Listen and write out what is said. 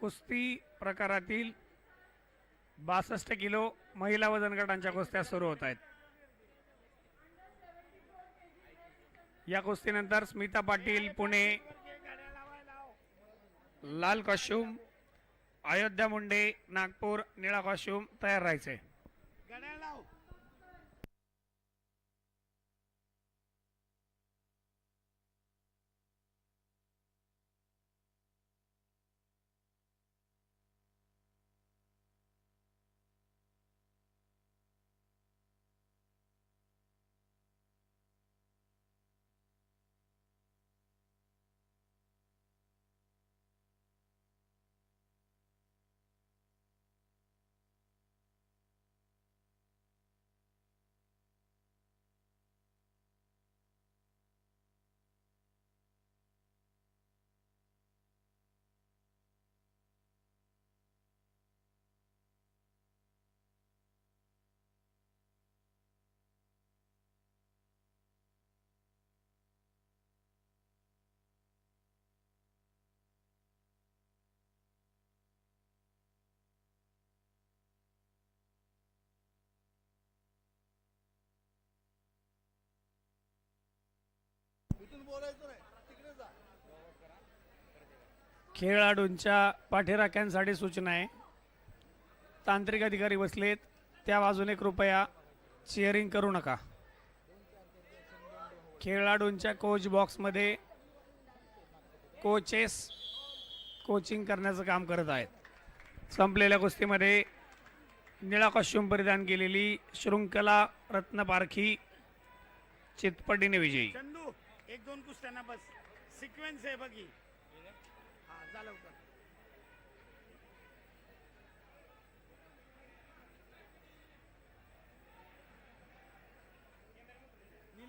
कुस्ती प्रकारातील बासष्ट किलो महिला वजन गटांच्या कुस्त्या सुरू होत आहेत. या कुस्तीनंतर स्मिता पाटील पुणे. लाल कॉस्ट्युम अयोध्या मुंडे नागपूर निळा कॉस्ट्युम तयार राहायचे. खेळाडूंच्या पाठीराख्यांसाठी सूचना आहे. तांत्रिक अधिकारी बसलेत. त्या बाजूने कृपया चिअरिंग करू नका. खेळाडूंच्या कोच बॉक्समध्ये कोचेस कोचिंग करण्याचं काम करत आहेत. संपलेल्या कुस्तीमध्ये निळा कॉस्ट्यूम परिधान केलेली शृंखला रत्नपारखी चितपटीने विजयी. एक दोन कुस्त्यांना बस. सिक्वेन्स आहे बघी. झालं होतं